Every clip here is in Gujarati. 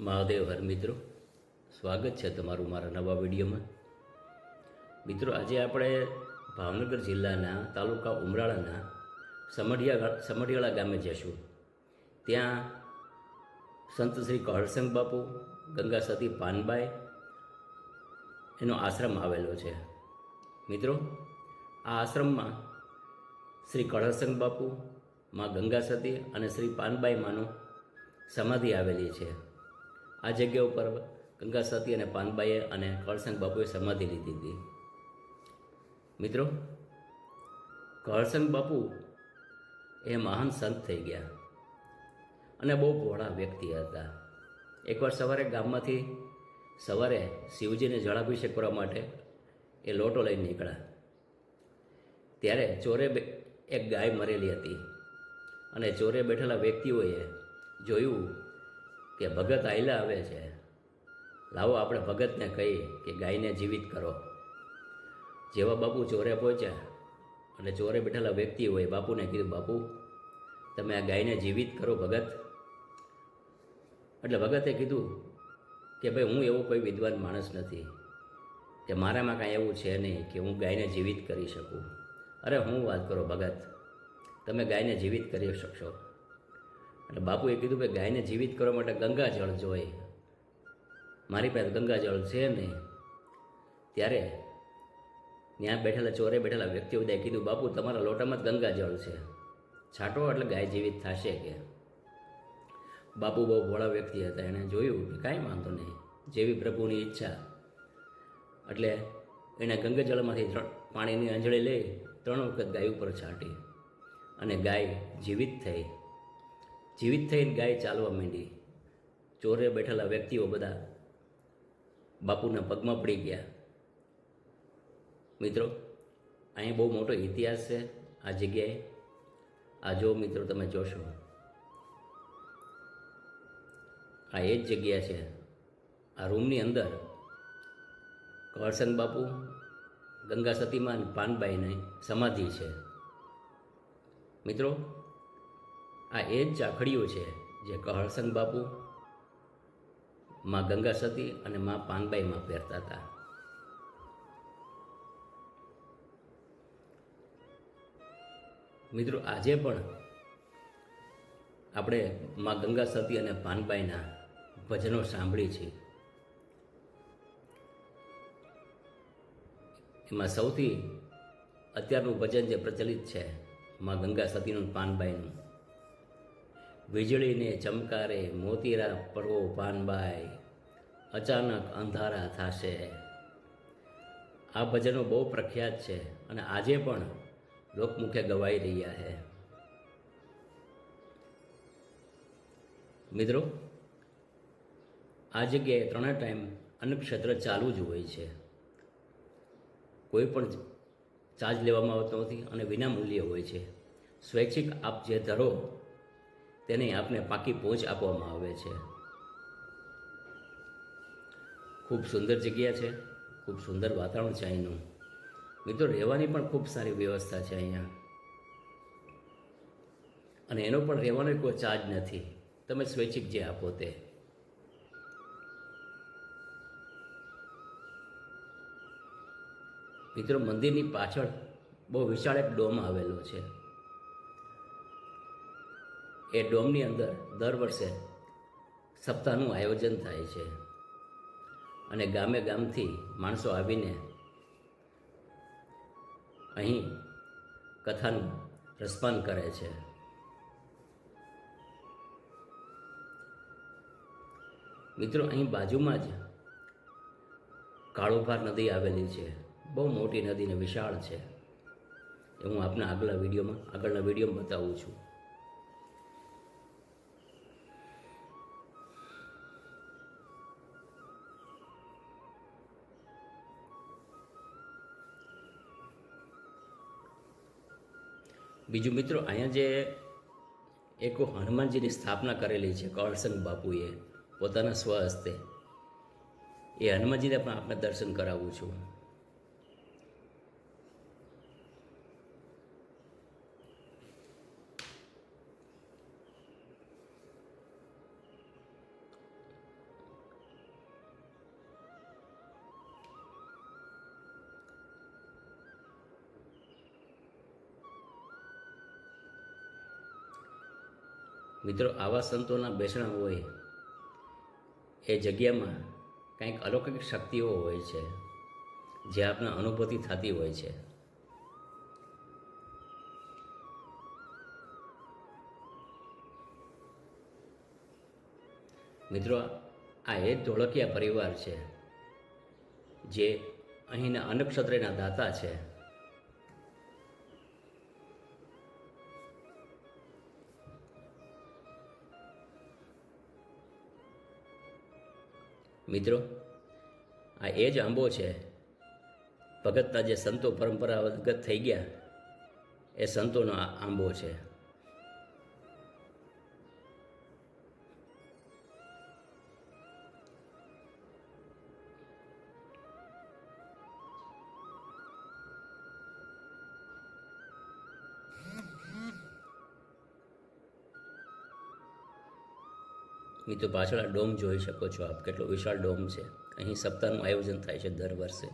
મહાદેવ હર મિત્રો, સ્વાગત છે તમારું મારા નવા વિડીયોમાં. મિત્રો, આજે આપણે ભાવનગર જિલ્લાના તાલુકા ઉમરાળાના સમઢિયા સમઢિયાળા ગામે જઈશું ત્યાં સંત શ્રી કહળસંગ બાપુ, ગંગા સતી પાનબાઈ એનો આશ્રમ આવેલો છે. મિત્રો, આ આશ્રમમાં શ્રી કળહસંગ બાપુ, માં ગંગા સતી અને શ્રી પાનબાઈ માનું સમાધિ આવેલી છે. આ જગ્યા ઉપર ગંગા સતી અને પાનબાઈએ અને કળસંગ બાપુએ સમાધિ લીધી હતી. મિત્રો કળસંગ બાપુ એ મહાન સંત થઈ ગયા અને બહુ ભોળા વ્યક્તિ હતા. એકવાર સવારે ગામમાંથી સવારે શિવજીને જળાભિષેક કરવા માટે એ લોટો લઈને નીકળ્યા. ત્યારે ચોરે એક ગાય મરેલી હતી અને ચોરે બેઠેલા વ્યક્તિઓએ જોયું કે ભગત આયલા આવે છે. લાવો આપણે ભગતને કહીએ કે ગાયને જીવિત કરો. જેવા બાપુ ચોરે પહોંચ્યા અને ચોરે બેઠેલા વ્યક્તિ હોય, બાપુને કીધું, બાપુ, તમે આ ગાયને જીવિત કરો ભગત. એટલે ભગતે કીધું કે, ભાઈ, હું એવો કોઈ વિદ્વાન માણસ નથી કે મારામાં કાંઈ એવું છે નહીં કે હું ગાયને જીવિત કરી શકું. અરે, હું વાત કરો, ભગત. તમે ગાયને જીવિત કરી શકશો. એટલે બાપુએ કીધું કે ગાયને જીવિત કરવા માટે ગંગાજળ જોઈએ. મારી પાસે ગંગાજળ છે નહીં. ત્યારે ત્યાં બેઠેલા ચોરે બેઠેલા વ્યક્તિઓ બધાએ કીધું, બાપુ, તમારા લોટામાં જ ગંગાજળ છે. છાંટો એટલે ગાય જીવિત થશે કે? બાપુ બહુ ભોળા વ્યક્તિ હતા. એણે જોયું કે કાંઈ વાંધો નહીં, જેવી પ્રભુની ઈચ્છા. એટલે એણે ગંગાજળમાંથી ત્રણ, પાણીની અંજળી લઈ ત્રણ વખત ગાય ઉપર છાંટી અને ગાય જીવિત થઈ. જીવિત થઈને ગાય ચાલવા માંડી. ચોરે બેઠેલા વ્યક્તિઓ બધા બાપુના પગમાં પડી ગયા. મિત્રો, અહીં બહુ મોટો ઇતિહાસ છે આ જગ્યાએ. આ જો મિત્રો, તમે જોશો. આ એ જ જગ્યા છે. આ રૂમની અંદર કળસંગ બાપુ, ગંગા સતીમાં પાનબાઈની સમાધિ છે. મિત્રો આ એ જ ચાખડીઓ છે જે કહળસંગ બાપુ, માં ગંગા સતી અને માં પાનબાઈમાં પહેરતા હતા. મિત્રો, આજે પણ આપણે માં ગંગા સતી અને પાનબાઈના ભજનો સાંભળી છે એમાં સૌથી અત્યારનું ભજન જે પ્રચલિત છે, માં ગંગા સતીનું પાનબાઈનું વીજળીને ચમકારે મોતીરા પડવો પાનબાઈ. અચાનક અંધારા થાશે. આ ભજનો બહુ પ્રખ્યાત છે અને આજે પણ લોકમુખે ગવાઈ રહ્યા છે. મિત્રો, આ જગ્યાએ ત્રણેય ટાઈમ અન્નક્ષેત્ર ચાલુ જ હોય છે. કોઈ પણ ચાર્જ લેવામાં આવતો નથી અને વિનામૂલ્યે હોય છે. સ્વૈચ્છિક આપ જે ધરો તેને આપને પાકી પહોંચ આપવામાં આવે છે. ખૂબ સુંદર જગ્યા છે, ખૂબ સુંદર વાતાવરણ છે અહીંનું. મિત્રો, રહેવાની પણ ખૂબ સારી વ્યવસ્થા છે અહીંયા. અને એનો પણ રહેવાનો કોઈ ચાર્જ નથી. તમે સ્વૈચ્છિક જે આપો તે. મિત્રો, મંદિરની પાછળ બહુ વિશાળ એક ડોમ આવેલો છે. એ ડોમની અંદર દર વર્ષે સપ્તાહનું આયોજન થાય છે. અને ગામે ગામથી માણસો આવીને અહીં કથાનું રસપાન કરે છે. મિત્રો, અહીં બાજુમાં જ કાળોભાર નદી આવેલી છે. બહુ મોટી નદી ને વિશાળ છે. એ હું આપના આગલા વિડીયોમાં, આગળના વિડીયોમાં બતાવું છું. બીજું મિત્રો અહીંયા જે એક હનુમાનજીની સ્થાપના કરેલી છે, કળસંગ બાપુએ પોતાના સ્વહસ્તે એ હનુમાનજીને પણ આપણે દર્શન કરાવું છું. મિત્રો, આવા સંતોના બેસણા હોય, એ જગ્યામાં કંઈક અલૌકિક શક્તિઓ હોય છે, જે આપને અનુભૂતિ થતી હોય છે. મિત્રો, આ એ ધોળકિયા પરિવાર છે, જે અહીંના અન્નક્ષત્રના દાતા છે. મિત્રો, આ એ જ આંબો છે. ભગતના જે સંતો પરંપરાગત થઈ ગયા, એ સંતોનો આંબો છે. મિત્રો પાછળ આ ડોમ જોઈ શકો છો આપ, કેટલો વિશાળ ડોમ છે. અહીં સપ્તાહનું આયોજન થાય છે દર વર્ષે.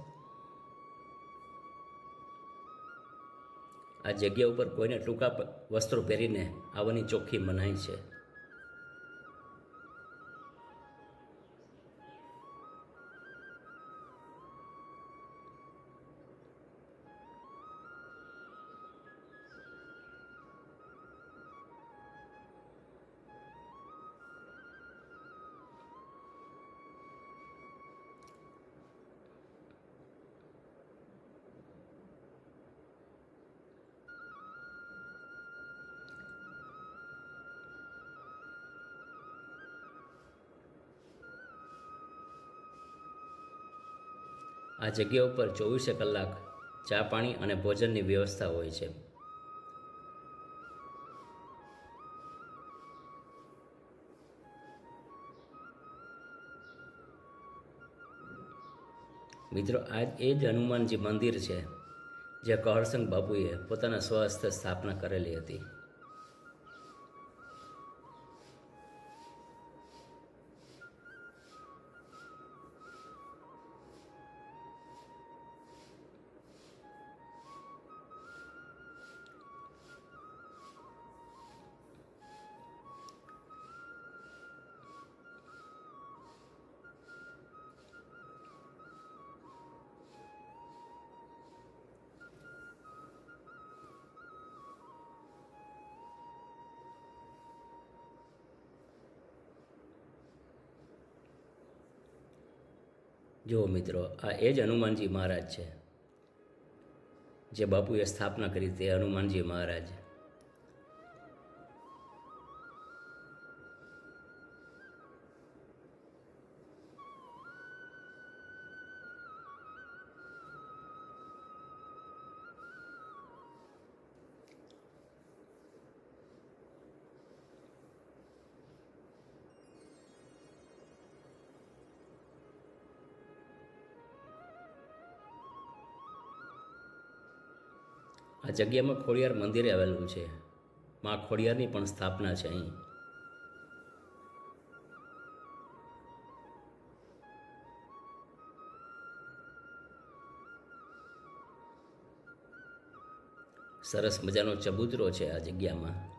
આ જગ્યા ઉપર કોઈને ટૂંકા વસ્ત્રો પહેરીને આવવાની ચોખ્ખી મનાઈ છે. આ જગ્યા ઉપર ચોવીસે કલાક ચા પાણી અને ભોજનની વ્યવસ્થા હોય છે. મિત્રો, આજ એ જ હનુમાનજી મંદિર છે જે કહરસંગ બાપુએ પોતાના સ્વહસ્તે સ્થાપના કરેલી હતી. જુઓ મિત્રો, આ એ જ હનુમાનજી મહારાજ છે. જે બાપુએ સ્થાપના કરી તે હનુમાનજી મહારાજ. આ જગ્યામાં ખોડિયાર મંદિરે આવેલું છે. મા ખોડિયારની પણ સ્થાપના છે અહીં. સરસ મજાનો ચબૂતરો છે આ જગ્યામાં.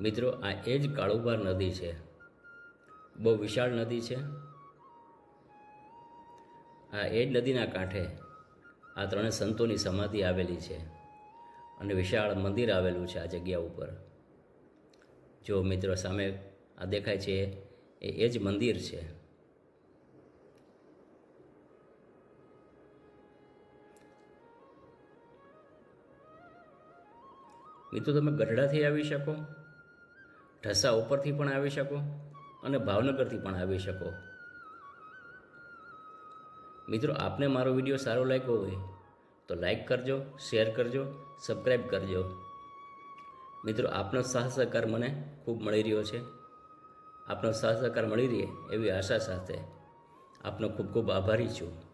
મિત્રો, આ એ જ કાળુબાર નદી છે. બહુ વિશાળ નદી છે. આ એ જ નદીના કાંઠે આ ત્રણે સંતોની સમાધિ આવેલી છે અને વિશાળ મંદિર આવેલું છે આ જગ્યા ઉપર. જો મિત્રો સામે આ દેખાય છે, એ એ જ મંદિર છે. મિત્રો, તમે ગઢડાથી આવી શકો? ઢસા ઉપરથી પણ આવી શકો અને ભાવનગરથી પણ આવી શકો. મિત્રો, આપને મારો વીડિયો સારો લાગ્યો હોય તો લાઈક કરજો, શેર કરજો, સબસ્ક્રાઈબ કરજો. મિત્રો, આપનો સહ સહકાર મને ખૂબ મળી રહ્યો છે. આપનો સહ સહકાર મળી રહે એવી આશા સાથે આપનો ખૂબ ખૂબ આભારી છું.